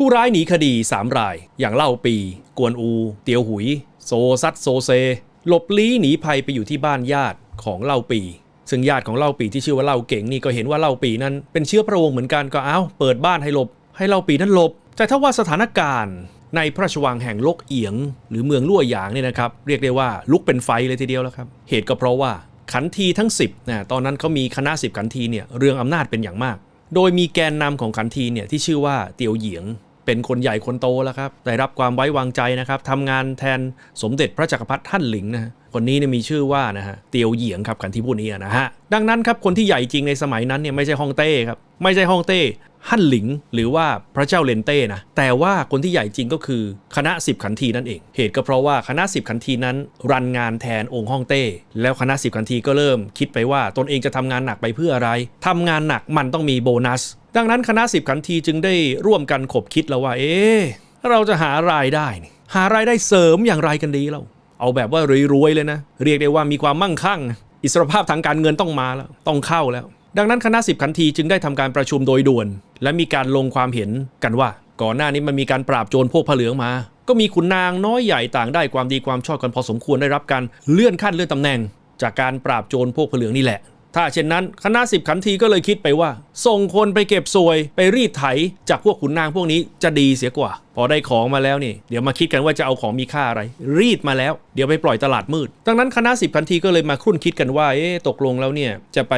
ผู้ร้ายหนีคดี 3 ราย อย่างเล่าปี กวนอู เตียวหุย โซซัดโซเซ หลบลี้หนีภัยไปอยู่ที่บ้านญาติของเล่าปี ซึ่งญาติของเล่าปีที่ชื่อว่าเล่าเก่งนี่ก็เห็นว่าเล่าปีนั้นเป็นเชื้อพระวงศ์เหมือนกันก็เอ้าเปิดบ้านให้หลบ ให้เล่าปีนั้นหลบ แต่ถ้าว่าสถานการณ์ในพระราชวังแห่งโลกเอียง หรือเมืองลั่วหยางเนี่ยนะครับเรียกได้ว่าลุกเป็นไฟเลยทีเดียวแล้วครับเหตุก็เพราะว่าขันทีทั้ง 10นะตอนนั้นเขามีคณะ 10 ขันทีเนี่ยเรื่องอำนาจเป็นอย่างมาก โดยมีแกนนำของขันทีเนี่ยที่ชื่อว่าเตียวเหยียง เป็นคนใหญ่คนโตแล้วครับ ได้รับความไว้วางใจนะครับทำงานแทนสมเด็จพระจักรพรรดิท่านหลิงนะคนนี้เนี่ยมีชื่อว่านะฮะเตียวเหยียงครับขันทีผู้นี้นะฮะดังนั้นครับคนที่ใหญ่จริงในสมัยนั้นเนี่ยไม่ใช่ฮ่องเต้ครับไม่ใช่ฮ่องเต้ฮั่นหลิง หรือว่าพระเจ้าเลนเต้นะแต่ว่าคนที่ใหญ่จริงก็คือคณะ 10 ขันทีนั่นเอง เหตุก็เพราะว่าคณะ 10 ขันทีนั้นรันงานแทนองค์ฮ่องเต้ แล้วคณะ 10 ขันทีก็เริ่มคิดไปว่าตนเองจะทำงานหนักไปเพื่ออะไรทำงานหนักมันต้องมีโบนัส ดังนั้นคณะ10ขันทีจึงได้ร่วมกันขบคิดแล้วว่า เอ๊เราจะหารายได้นี่หารายได้เสริมอย่างไรกันดีเรา เอาแบบว่ารวยๆเลยนะ เรียกได้ว่ามีความมั่งคั่ง อิสรภาพทางการเงินต้องมาแล้ว ต้องเข้าแล้ว ดังนั้นคณะสิบขันทีจึงได้ทำการประชุมโดยด่วน และมีการลงความเห็นกันว่า ก่อนหน้านี้มันมีการปราบโจรพวกผเหลืองมา ก็มีขุนนางน้อยใหญ่ต่างได้ความดีความชอบกันพอสมควรได้รับการเลื่อนขั้นเลื่อนตำแหน่ง จากการปราบโจรพวกผเหลืองนี่แหละ ถ้าเช่นนั้นคณะสิบขันทีก็เลยคิดไปว่า ส่งคนไปเก็บสวยไปรีดไถจากพวกขุนนางพวกนี้จะดีเสียกว่า พอได้ของมาแล้วนี่ เดี๋ยวมาคิดกันว่าจะเอาของมีค่าอะไร รีดมาแล้ว เดี๋ยวไปปล่อยตลาดมืด ดังนั้นคณะสิบขันทีก็เลยมาครุ่นคิดกันว่าเอ๊ะตกลงแล้วเนี่ยจะไป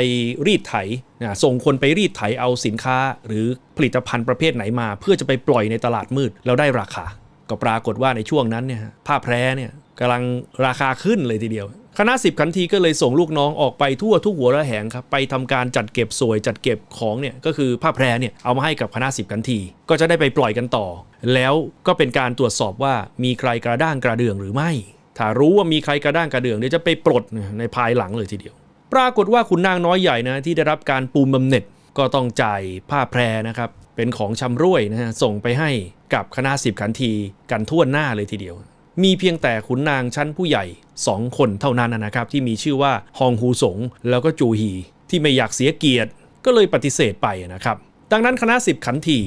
รีดไถนะส่งคนไปรีดไถเอาสินค้า หรือผลิตภัณฑ์ประเภทไหนมา เพื่อจะไปปล่อยในตลาดมืดแล้วได้ราคา ก็ปรากฏว่าในช่วงนั้นเนี่ยผ้าแพรเนี่ยกำลังราคาขึ้นเลยทีเดียว คณะสิบขันทีก็เลยส่งลูกน้องออกไปทั่วทุกหัวระแหงครับไปทำการจัดเก็บสวยจัดเก็บของเนี่ยก็คือผ้าแพรเนี่ยเอามาให้กับคณะสิบขันที ก็จะได้ไปปล่อยกันต่อ แล้วก็เป็นการตรวจสอบว่ามีใครกระด้างกระเดืองหรือไม่ ถ้ารู้ว่ามีใครกระด้างกระเดืองเดี๋ยวจะไปปลดในภายหลังเลยทีเดียว ปรากฏว่าขุนนางน้อยใหญ่นะที่ได้รับการปูมบำเหน็จก็ต้องจ่ายผ้าแพรนะครับเป็นของชำร่วยนะฮะส่งไปให้กับคณะสิบขันทีกันทั่วหน้าเลยทีเดียว มีเพียงแต่ขุนนางชั้นผู้ใหญ่ 2 คนเท่านั้นนะครับ ที่มีชื่อว่าฮองฮูสง แล้วก็จูฮี ที่ไม่อยากเสียเกียรติ ก็เลยปฏิเสธไปนะครับ ดังนั้นคณะสิบขันที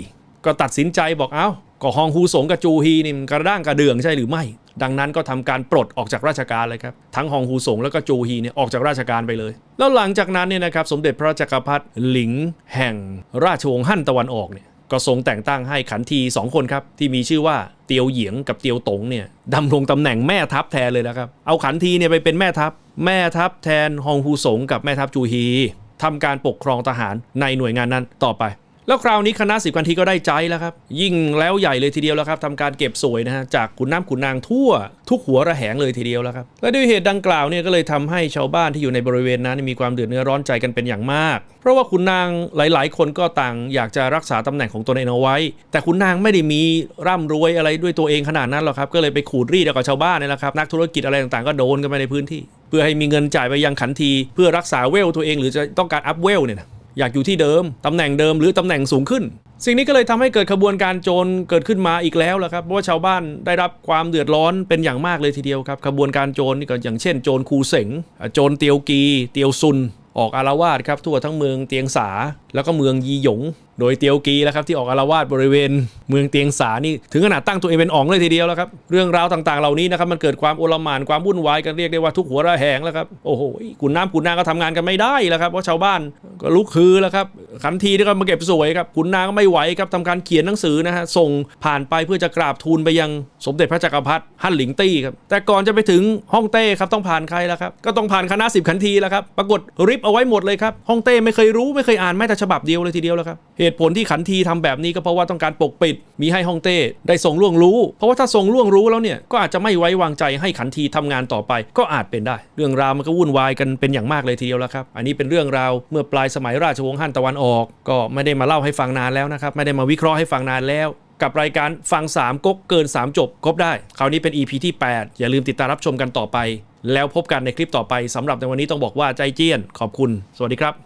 ก็ตัดสินใจบอกเอ้าก็ฮองฮูสงกับจูฮีนี่กระด้างกระเดืองใช่หรือไม่ ดังนั้นก็ทำการปลดออกจากราชการเลยครับ ทั้งฮองฮูสงแล้วก็จูฮีเนี่ยออกจากราชการไปเลย แล้วหลังจากนั้นเนี่ยนะครับสมเด็จพระจักรพรรดิหลิงแห่งราชวงศ์ฮั่นตะวันออกเนี่ย ก็ทรงแต่งตั้งให้ขันที 2 คนครับ ที่มีชื่อว่าเตียวเหยียงกับเตียวตงเนี่ยดำรงตำแหน่งแม่ทัพแทนเลยนะครับ เอาขันทีเนี่ยไปเป็นแม่ทัพ แม่ทัพแทนฮองฮูสงกับแม่ทัพจูฮีทำการปกครองทหารในหน่วยงานนั้นต่อไป แล้วคราวนี้คณะสิบขันทีก็ได้ใจแล้วครับ ยิ่งแล้วใหญ่เลยทีเดียวแล้วครับทำการเก็บสวยนะฮะจากขุนน้ำขุนนางทั่ว ทุกหัวระแหงเลยทีเดียวแล้วครับ และด้วยเหตุดังกล่าวเนี่ยก็เลยทำให้ชาวบ้านที่อยู่ในบริเวณนั้นมีความเดือดเนื้อร้อนใจกันเป็นอย่างมาก เพราะว่าขุนนางหลาย ๆ คนก็ต่างอยากจะรักษาตำแหน่งของตนเองเอาไว้ แต่ขุนนางไม่ได้มีร่ำรวยอะไรด้วยตัวเองขนาดนั้นหรอกครับก็เลยไปขูดรีดเอากับชาวบ้านนี่แหละครับนักธุรกิจอะไรต่างๆก็โดนกันไปในพื้นที่ เพื่อให้มีเงินจ่ายไปยังขันที เพื่อรักษาเวลตัวเอง หรือจะต้องการอัพเวลเนี่ยนะ อยากอยู่ที่เดิมตำแหน่งเดิมหรือตำแหน่งสูงขึ้น สิ่งนี้ก็เลยทำให้เกิดขบวนการโจรเกิดขึ้นมาอีกแล้วละครับเพราะว่าชาวบ้านได้รับความเดือดร้อนเป็นอย่างมากเลยทีเดียวครับขบวนการโจรนี่ก็อย่างเช่น โจรคูเสงโจรเตียวกี เตียวซุน ออกอารวาสครับทั่วทั้งเมืองเตียงสา แล้วก็เมืองยีหยง โดยเตียวกีแล้วครับที่ออกอารวาสบริเวณเมืองเตียงสานี่ถึงขนาดตั้งตัวเองเป็นอ๋องเลยทีเดียวแล้วครับเรื่องราวต่างๆเหล่านี้นะครับมันเกิดความโอลหม่านความวุ่นวายกันเรียกได้ว่าทุกหัวระแหงแล้วครับโอ้โหกุนน้ำกุนนางก็ทำงานกันไม่ได้แล้วครับเพราะชาวบ้านก็ลุกคือแล้วครับขันทีที่ก็มาเก็บสวยครับกุนนางก็ไม่ไหวครับทำการเขียนหนังสือนะฮะส่งผ่านไปเพื่อจะกราบทูลไปยังสมเด็จพระจักรพรรดิฮั่นหลิงตี้ครับแต่ก่อนจะไปถึงฮ่องเต้ครับต้องผ่านใครแล้วครับก็ต้องผ่านคณะสิบขันทีแล้วครับปรากฏริบเอาไว้หมดเลยครับฮ่องเต้ไม่เคยรู้ไม่เคยอ่านแม้แต่ฉบับเดียวเลยทีเดียวแล้วครับเหตุผลที่ขันทีทำแบบนี้ก็เพราะว่าต้องการปกปิด มีให้ฮ่องเต้ได้ทรงล่วงรู้ เพราะว่าถ้าทรงล่วงรู้แล้วเนี่ยก็อาจจะไม่ไว้วางใจให้ขันทีทำงานต่อไปก็อาจเป็นได้ เรื่องราวมันก็วุ่นวายกันเป็นอย่างมากเลยทีเดียวแล้วครับ อันนี้เป็นเรื่องราวเมื่อปลายสมัยราชวงศ์ฮั่นตะวันออก ก็ไม่ได้มาเล่าให้ฟังนานแล้วนะครับไม่ได้มาวิเคราะห์ให้ฟังนานแล้วกับรายการฟัง 3ก๊กเกิน 3 จบ ครบได้ คราวนี้เป็น EP ที่ 8 อย่าลืมติดตามรับชมกันต่อไป แล้วพบกันในคลิปต่อไปสำหรับในวันนี้ต้องบอกว่าใจเจี้ยน ขอบคุณ สวัสดีครับ